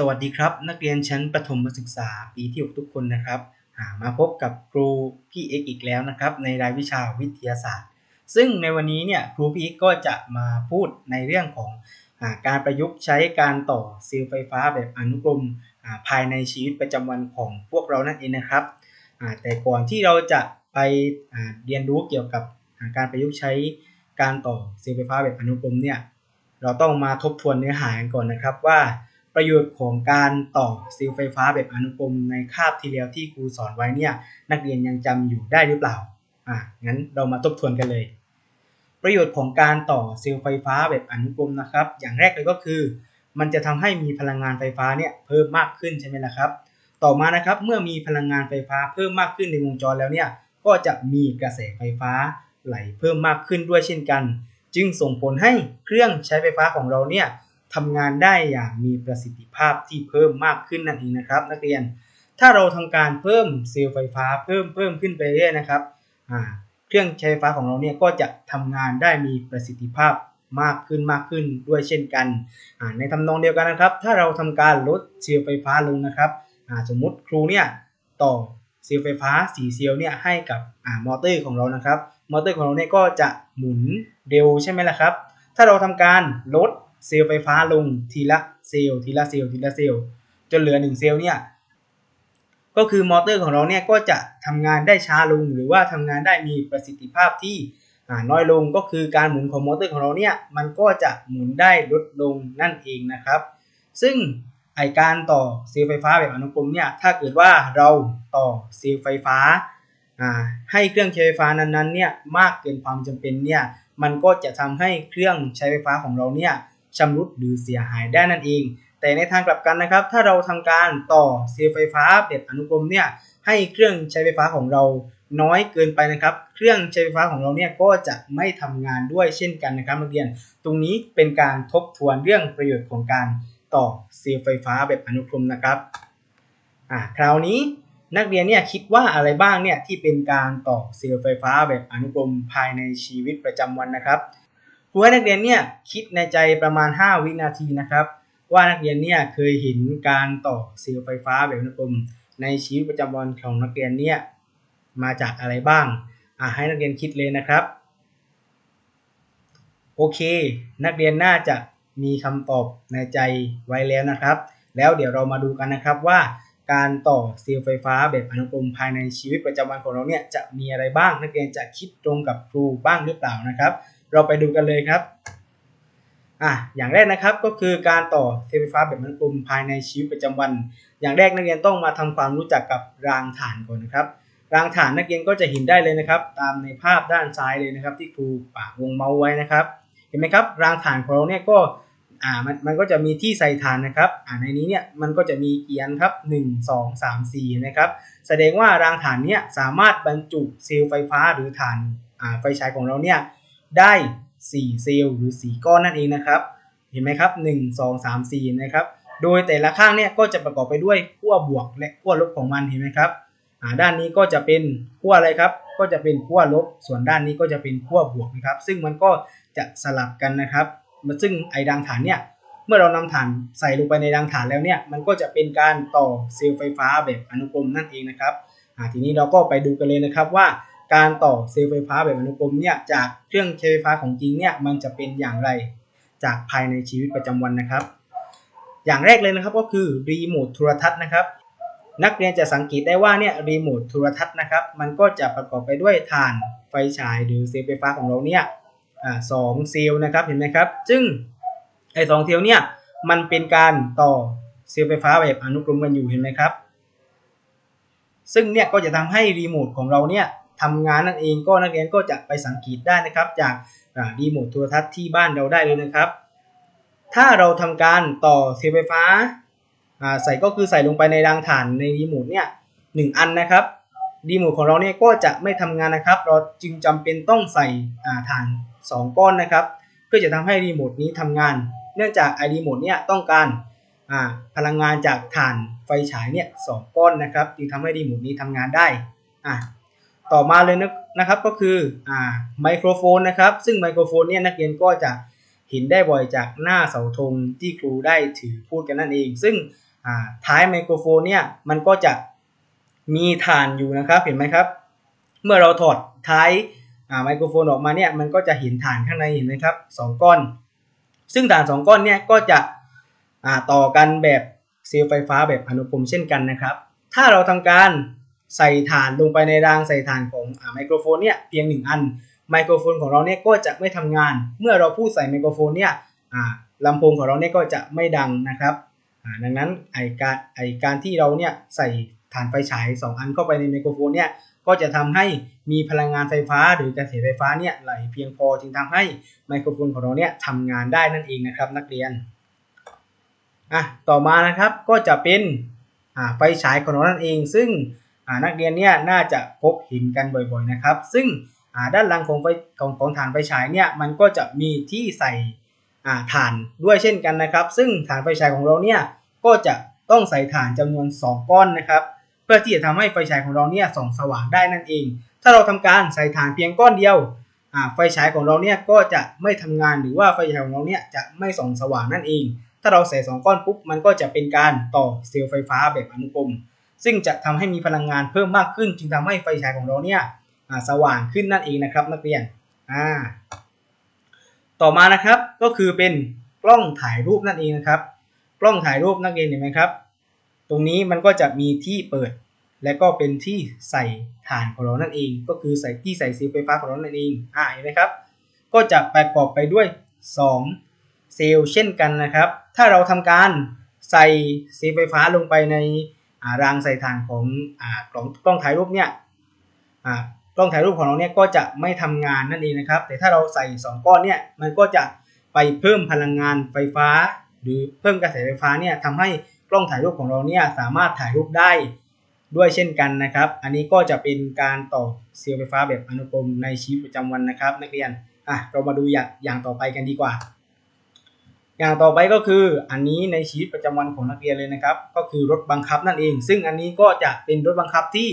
สวัสดีครับ นักเรียนชั้นประถมศึกษาปีที่ 6 ทุกคนนะครับามาพบกับครูพี่เอกอีกแล้วนะครับ ในรายวิชาวิทยาศาสตร์ ซึ่งในวันนี้เนี่ยครูพี่เอกก็จะมาพูดในเรื่องของอาการประยุกต์ใช้การต่อเซลล์ไฟฟ้าแบบอนุกรมาภายในชีวิตประจำวันของพวกเรานั่นเองนะครับแต่ก่อนที่เราจะไปเรียนรู้เกี่ยวกับาการประยุกต์ใช้การต่อเซลล์ไฟฟ้าแบบอนุกรมเนี่ยเราต้องมาทบทวนเนื้อหากันก่อนนะครับว่า ประโยชน์ของการต่อเซลล์ไฟฟ้าแบบอนุกรมในคาบที่แล้วที่ครูสอนไว้เนี่ยนักเรียนยังจำอยู่ได้หรือเปล่าอะงั้นเรามาทบทวนกันเลย ประโยชน์ของการต่อเซลล์ไฟฟ้าแบบอนุกรมนะครับ อย่างแรกเลยก็คือ มันจะทำให้มีพลังงานไฟฟ้าเนี่ยเพิ่มมากขึ้นใช่ไหมล่ะครับ ต่อมานะครับเมื่อมีพลังงานไฟฟ้าเพิ่มมากขึ้นในวงจรแล้วเนี่ยก็จะมีกระแสไฟฟ้าไหลเพิ่มมากขึ้นด้วยเช่นกัน จึงส่งผลให้เครื่องใช้ไฟฟ้าของเราเนี่ย ทำงานได้อย่างมีประสิทธิภาพที่เพิ่มมากขึ้นนั่นเองนะครับ นักเรียน ถ้าเราทำการเพิ่มเซลล์ไฟฟ้าเพิ่มเพิ่มขึ้นไปเรื่อยนะครับเครื่องใช้ไฟฟ้าของเราเนี่ยก็จะทำงานได้มีประสิทธิภาพมากขึ้นมากขึ้นด้วยเช่นกันในทำนองเดียวกันนะครับ ถ้าเราทำการลดเซลล์ไฟฟ้าลงนะครับสมมุติครูเนี่ยต่อเซลล์ไฟฟ้า4เซลล์เนี่ยให้กับอมอเตอร์ของเรานะครับ มอเตอร์ของเราเนี่ยก็จะหมุนเร็วใช่ไหมล่ะครับ ถ้าเราทำการลด เซลล์ไฟฟ้าลงทีละเซลล์ทีละเซลล์ทีละเซลล์จนเหลือ 1 เซลล์เนี่ยก็คือมอเตอร์ของเราเนี่ยก็จะทำงานได้ช้าลงหรือว่าทำงานได้มีประสิทธิภาพที่น้อยลงก็คือการหมุนของมอเตอร์ของเราเนี่ยมันก็จะหมุนได้ลดลงนั่นเองนะครับ ซึ่งไอการต่อเซลล์ไฟฟ้าแบบอนุกรมเนี่ยถ้าเกิดว่าเราต่อเซลล์ไฟฟ้าให้เครื่องใช้ไฟฟ้านั้นๆเนี่ยมากเกินความจำเป็นเนี่ยมันก็จะทำให้เครื่องใช้ไฟฟ้าของเราเนี่ย ชำรุดหรือเสียหายได้นั่นเอง แต่ในทางกลับกันนะครับ ถ้าเราทำการต่อเซลล์ไฟฟ้าแบบอนุกรมเนี่ยให้เครื่องใช้ไฟฟ้าของเราน้อยเกินไปนะครับ เครื่องใช้ไฟฟ้าของเราเนี่ยก็จะไม่ทำงานด้วยเช่นกันนะครับนักเรียน ตรงนี้เป็นการทบทวนเรื่องประโยชน์ของการต่อเซลล์ไฟฟ้าแบบอนุกรมนะครับอ่าคราวนี้นักเรียนเนี่ยคิดว่าอะไรบ้างเนี่ยที่เป็นการต่อเซลล์ไฟฟ้าแบบอนุกรมภายในชีวิตประจำวันนะครับ ครูให้นักเรียนเนี่ยคิดในใจประมาณ 5 วินาทีนะครับ ว่านักเรียนเนี่ยเคยเห็นการต่อเซลล์ไฟฟ้าแบบอนุกรมในชีวิตประจำวันของนักเรียนเนี่ยมาจากอะไรบ้างอ่าให้นักเรียนคิดเลยนะครับ โอเค นักเรียนน่าจะมีคำตอบในใจไว้แล้วนะครับ แล้วเดี๋ยวเรามาดูกันนะครับว่าการต่อเซลล์ไฟฟ้าแบบอนุกรมภายในชีวิตประจำวันของเราเนี่ยจะมีอะไรบ้างนักเรียนจะคิดตรงกับครูบ้างหรือเปล่านะครับ เราไปดูกันเลยครับอะอย่างแรกนะครับก็คือการต่อเซลล์ไฟฟ้าแบบอนุกรมภายในชีวิตประจำวัน อย่างแรกนักเรียนต้องมาทำความรู้จักกับรางฐานก่อนนะครับ รางฐานนักเรียนก็จะเห็นได้เลยนะครับ ตามในภาพด้านซ้ายเลยนะครับ ที่ครูปากวงเมาไว้นะครับ เห็นไหมครับ รางฐานของเราเนี่ยก็อ่ามันมันก็จะมีที่ใส่ฐานนะครับอ่าในนี้เนี่ยมันก็จะมีเกียนครับ 1 2 3 4นะครับแสดงว่ารางฐานเนี้ยสามารถบรรจุเซลล์ไฟฟ้าหรือฐานอ่าไฟฉายของเราเนี่ย ได้4เซลล์หรือ 4 ก้อนนั่นเองนะครับ เห็นไหมครับ 1 2 3 4 นะครับ โดยแต่ละข้างเนี่ยก็จะประกอบไปด้วยขั้วบวกและขั้วลบของมันเห็นไหมครับด้านนี้ก็จะเป็นขั้วอะไรครับ ก็จะเป็นขั้วลบ ส่วนด้านนี้ก็จะเป็นขั้วบวกนะครับ ซึ่งมันก็จะสลับกันนะครับ ซึ่งไอ้ดังฐานเนี่ยเมื่อเรานำฐานใส่ลงไปในดังฐานแล้วเนี่ย มันก็จะเป็นการต่อเซลล์ไฟฟ้าแบบอนุกรมนั่นเองนะครับทีนี้เราก็ไปดูกันเลยนะครับว่า การต่อเซลล์ไฟฟ้าแบบอนุกรมเนี่ยจากเครื่องใช้ไฟฟ้าของจริงเนี่ยมันจะเป็นอย่างไรจากภายในชีวิตประจำวันนะครับ อย่างแรกเลยนะครับก็คือรีโมทโทรทัศน์นะครับ นักเรียนจะสังเกตได้ว่าเนี่ยรีโมทโทรทัศน์นะครับ มันก็จะประกอบไปด้วยฐานไฟฉายหรือเซลล์ไฟฟ้าของเราเนี่ยสองเซลล์นะครับเห็นไหมครับ ซึ่งไอ้สองเซลล์เนี่ยมันเป็นการต่อเซลล์ไฟฟ้าแบบอนุกรมกันอยู่เห็นไหมครับ ซึ่งเนี่ยก็จะทำให้รีโมทของเราเนี่ย ทำงานนั่นเองก็นักเรียนก็จะไปสังเกตได้นะครับ จากรีโมทโทรทัศน์ที่บ้านเราได้เลยนะครับ ถ้าเราทำการต่อเซลล์ไฟฟ้าใส่ก็คือใส่ลงไปในรางฐานในรีโมทเนี่ยหนึ่งอันนะครับรีโมทของเราเนี่ยก็จะไม่ทำงานนะครับ เราจึงจำเป็นต้องใส่ฐาน 2 ก้อนนะครับ เพื่อจะทำให้รีโมทนี้ทำงาน เนื่องจากไอรีโมทเนี่ยต้องการพลังงานจากฐานไฟฉายเนี่ยสก้อนนะครับ จึงทำให้รีโมทนี้ทำงานได้อ่า ต่อมาเลยนะครับก็คือไมโครโฟนนะครับ ซึ่งไมโครโฟนเนี่ยนักเรียนก็จะเห็นได้บ่อยจากหน้าเสาธงที่ครูได้ถือพูดกันนั่นเอง ซึ่งอ่าท้ายไมโครโฟนเนี่ยมันก็จะมีฐานอยู่นะครับเห็นไหมครับ เมื่อเราถอดท้ายอ่าไมโครโฟนออกมาเนี่ยมันก็จะเห็นฐานข้างในเห็นไหมครับสองก้อน ซึ่งฐานสองก้อนเนี่ยก็จะอ่าต่อกันแบบเซลล์ไฟฟ้าแบบอนุกรมเช่นกันนะครับ ถ้าเราทำการ ใส่ฐานลงไปในรางใส่ฐานของอไมโครโฟนเนี่ยเพียงหนึ่งอัน ไมโครโฟนของเราเนี่ยก็จะไม่ทำงาน เมื่อเราพูดใส่ไมโครโฟนเนี่ยลำโพงของเราเนี่ยก็จะไม่ดังนะครับดังนั้นไอการไอการที่เราเนี่ยใส่ฐานไฟฉาย 2 อันเข้าไปในไมโครโฟนเนี่ยก็จะทำให้มีพลังงานไฟฟ้าหรือกระแสไฟฟ้าเนี่ยไหลเพียงพอจึงทำให้ไมโครโฟนของเราเนี่ยทำงานได้นั่นเองนะครับนักเรียนอะต่อมานะครับก็จะเป็นไฟฉายของเรานั่นเอง ซึ่ง นักเรียนเนี่ยน่าจะพบเห็นกันบ่อยๆนะครับ ซึ่งด้านหลังของไฟของของฐานไฟฉายเนี่ยมันก็จะมีที่ใส่อ่านด้วยเช่นกันนะครับ ซึ่งฐานไฟฉายของเราเนี่ยก็จะต้องใส่ถ่านจำนวน 2 ก้อนนะครับ เพื่อที่จะทำให้ไฟฉายของเราเนี่ยส่องสว่างได้นั่นเอง ถ้าเราทำการใส่ถ่านเพียงก้อนเดียวไฟฉายของเราเนี่ยก็จะไม่ทำงานหรือว่าไฟฉายของเราเนี่ยจะไม่ส่องสว่างนั่นเอง ถ้าเราใส่สองก้อนปุ๊บมันก็จะเป็นการต่อเซลล์ไฟฟ้าแบบอนุกรม ซึ่งจะทำให้มีพลังงานเพิ่มมากขึ้น จึงทำให้ไฟฉายของเราเนี่ยสว่างขึ้นนั่นเองนะครับ นักเรียนอ่าต่อมานะครับก็คือเป็นกล้องถ่ายรูปนั่นเองนะครับ กล้องถ่ายรูปนักเรียนเห็นไหมครับ ตรงนี้มันก็จะมีที่เปิด และก็เป็นที่ใส่ฐานของเรานั่นเอง ก็คือใส่ที่ใส่เซลล์ไฟฟ้าของเรานั่นเองอ่าเห็นไหมครับ ก็จะประกอบไปด้วย 2 เซลล์เช่นกันนะครับ ถ้าเราทำการใส่เซลล์ไฟฟ้าลงไปใน รางใส่ฐานของกล้องกล้องถ่ายรูปเนี่ยกล้องถ่ายรูปของเราเนี่ยก็จะไม่ทำงานนั่นเองนะครับ แต่ถ้าเราใส่ 2 ก้อนเนี่ยมันก็จะไปเพิ่มพลังงานไฟฟ้า หรือเพิ่มกระแสไฟฟ้าเนี่ยทำให้กล้องถ่ายรูปของเราเนี่ยสามารถถ่ายรูปได้ด้วยเช่นกันนะครับ อันนี้ก็จะเป็นการต่อเซลล์ไฟฟ้าแบบอนุกรมในชีวิตประจำวันนะครับ นักเรียนอะเรามาดูอย่างอย่างต่อไปกันดีกว่า อย่างต่อไปก็คืออันนี้ในชีวิตประจำวันของนักเรียนเลยนะครับ ก็คือรถบังคับนั่นเอง ซึ่งอันนี้ก็จะเป็นรถบังคับที่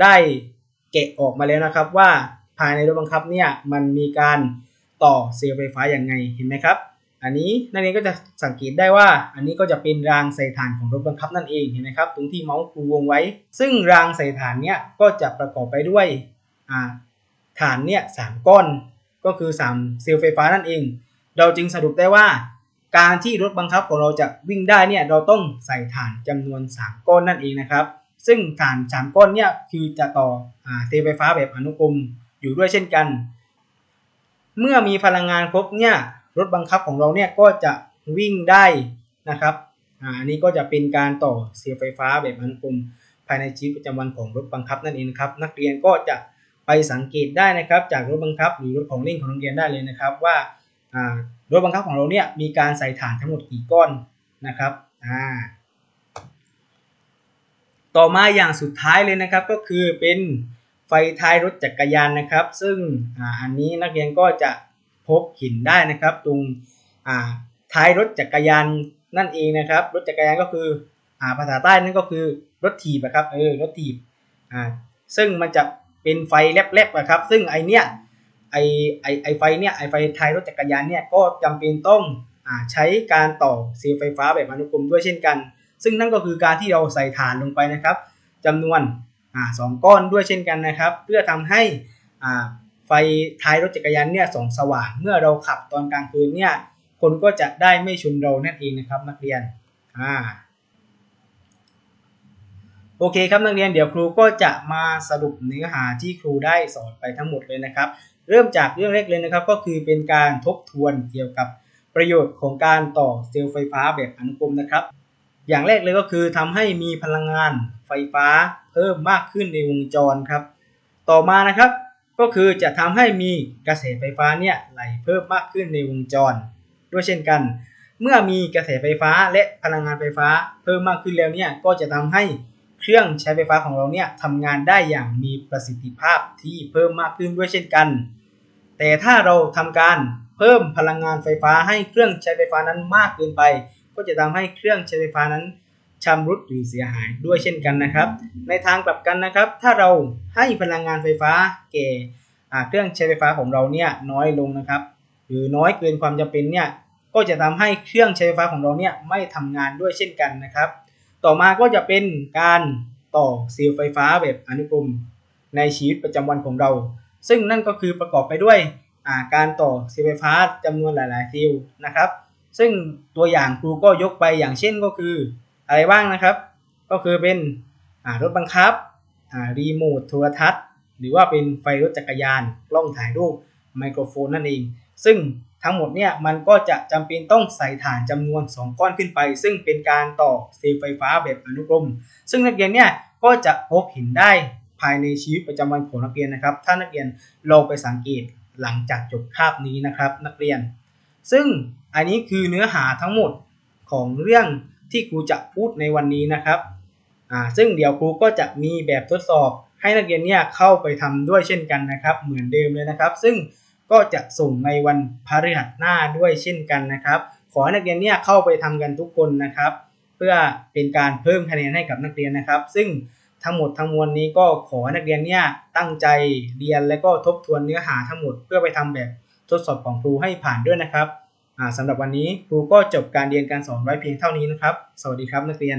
ได้แกะออกมาแล้วนะครับ ว่าภายในรถบังคับเนี่ยมันมีการต่อเซลล์ไฟฟ้าอย่างไงเห็นไหมครับ อันนี้นักเรียนก็จะสังเกตได้ว่า อันนี้ก็จะเป็นรางใส่ฐานของรถบังคับนั่นเองเห็นไหมครับ ตรงที่เมาส์ครูวงไว้ ซึ่งรางใส่ฐานเนี่ยก็จะประกอบไปด้วยฐานเนี่ยสามก้อนก็คือ3เซลล์ไฟฟ้านั่นเอง เราจึงสรุปได้ว่า การที่รถบังคับของเราจะวิ่งได้เนี่ยเราต้องใส่ฐานจำนวน 3 ก้อนนั่นเองนะครับ ซึ่งฐาน 3 ก้อนเนี่ยคือจะต่ออเซลล์ไฟฟ้าแบบอนุกรมอยู่ด้วยเช่นกัน เมื่อมีพลังงานครบเนี่ยรถบังคับของเราเนี่ยก็จะวิ่งได้นะครับอ,อันนี้ก็จะเป็นการต่อเซลล์ไฟฟ้าแบบอนุกรมภายในชีวิตประจำวันของรถบังคับนั่นเองนะครับนักเรียนก็จะไปสังเกตได้นะครับ จากรถบังคับหรือรถของเล่นของโรงเรียนได้เลยนะครับว่า อ่ารถบังคับของเราเนี่ยมีการใส่ฐานทั้งหมดกี่ก้อนนะครับต่อมาอย่างสุดท้ายเลยนะครับก็คือเป็นไฟท้ายรถจักรยานนะครับ ซึ่งออันนี้นักเรียนก็จะพบเห็นได้นะครับ ตรงท้ายรถจักรยานนั่นเองนะครับ รถจักรยานก็คืออภาษาใต้นั่นก็คือรถถีบนะครับเออรถถีบซึ่งมันจะเป็นไฟแลบๆนะครับ ซึ่งไอเนี้ย ไอไอไอไฟเนี่ยไอไฟท้ายรถจักรยานเนี่ยก็จำเป็นต้องอ่าใช้การต่อเซลล์ไฟฟ้าแบบอนุกรมด้วยเช่นกัน ซึ่งนั่นก็คือการที่เราใส่ถ่านลงไปนะครับจำนวนอ่าสองก้อนด้วยเช่นกันนะครับ เพื่อทำให้อ่าไฟท้ายรถจักรยานเนี่ยส่องสว่างเมื่อเราขับตอนกลางคืนเนี่ยคนก็จะได้ไม่ชนเรานั่นเองนะครับนักเรียนอ่าโอเคครับนักเรียนเดี๋ยวครูก็จะมาสรุปเนื้อหาที่ครูได้สอนไปทั้งหมดเลยนะครับ เริ่มจากเรื่องแรกเลยนะครับ ก็คือเป็นการทบทวนเกี่ยวกับประโยชน์ของการต่อเซลล์ไฟฟ้าแบบอนุกรมนะครับ อย่างแรกเลยก็คือทำให้มีพลังงานไฟฟ้าเพิ่มมากขึ้นในวงจรครับ ต่อมานะครับ ก็คือจะทำให้มีกระแสไฟฟ้าเนี่ยไหลเพิ่มมากขึ้นในวงจร ด้วยเช่นกัน เมื่อมีกระแสไฟฟ้าและพลังงานไฟฟ้าเพิ่มมากขึ้นแล้วเนี่ยก็จะทำให้ รื่องใช้ไฟฟ้าของเราเนี่ยทำงานได้อย่างมีประสิทธิภาพที่เพิ่มมากขึ้นด้วยเช่นกัน แต่ถ้าเราทำการเพิ่มพลังงานไฟฟ้าให้เครื่องใช้ไฟฟ้านั้นมากเกินไป ก็จะทำให้เครื่องใช้ไฟฟ้านั้นชำรุดหรือเสียหายด้วยเช่นกันนะครับ ในทางกลับกันนะครับ ถ้าเราให้พลังงานไฟฟ้าแก่เครื่องใช้ไฟฟ้าของเราเนี่ยน้อยลงนะครับ หรือน้อยเกินความจำเป็นเนี่ยก็จะทำให้เครื่องใช้ไฟฟ้าของเราเนี่ยไม่ทำงานด้วยเช่นกันนะครับ ต่อมาก็จะเป็นการต่อเซลล์ไฟฟ้าแบบอนุกรมในชีวิตประจำวันของเรา ซึ่งนั่นก็คือประกอบไปด้วยาการต่อเซลล์ไฟฟ้าจำนวนหลาย ๆ เซลล์นะครับ ซึ่งตัวอย่างครูก็ยกไปอย่างเช่นก็คืออะไรบ้างนะครับ ก็คือเป็นรถบังคับรีโมทโทรทัศน์ หรือว่าเป็นไฟรถจักรยาน กล้องถ่ายรูปไมโครโฟนนั่นเอง ซึ่งทั้งหมดเนี่ยมันก็จะจำเป็นต้องใส่ฐานจำนวน 2 ก้อนขึ้นไป ซึ่งเป็นการต่อเซลล์ไฟฟ้าแบบอนุกรม ซึ่งนักเรียนเนี่ยก็จะพบเห็นได้ภายในชีวิตประจำวันของนักเรียนนะครับ ถ้านักเรียนลองไปสังเกตหลังจากจบคาบนี้นะครับนักเรียน ซึ่งอันนี้คือเนื้อหาทั้งหมดของเรื่องที่ครูจะพูดในวันนี้นะครับอ่าซึ่งเดี๋ยวครูก็จะมีแบบทดสอบให้นักเรียนเนี่ยเข้าไปทำด้วยเช่นกันนะครับ เหมือนเดิมเลยนะครับ ซึ่ง ก็จะส่งในวันพฤหัสหน้าด้วยเช่นกันนะครับ ขอให้นักเรียนเนี่ยเข้าไปทำกันทุกคนนะครับ เพื่อเป็นการเพิ่มคะแนนให้กับนักเรียนนะครับ ซึ่งทั้งหมดทั้งมวลนี้ก็ขอให้นักเรียนเนี่ยตั้งใจเรียนและก็ทบทวนเนื้อหาทั้งหมด เพื่อไปทำแบบทดสอบของครูให้ผ่านด้วยนะครับอ่าสำหรับวันนี้ครูก็จบการเรียนการสอนไว้เพียงเท่านี้นะครับ สวัสดีครับนักเรียน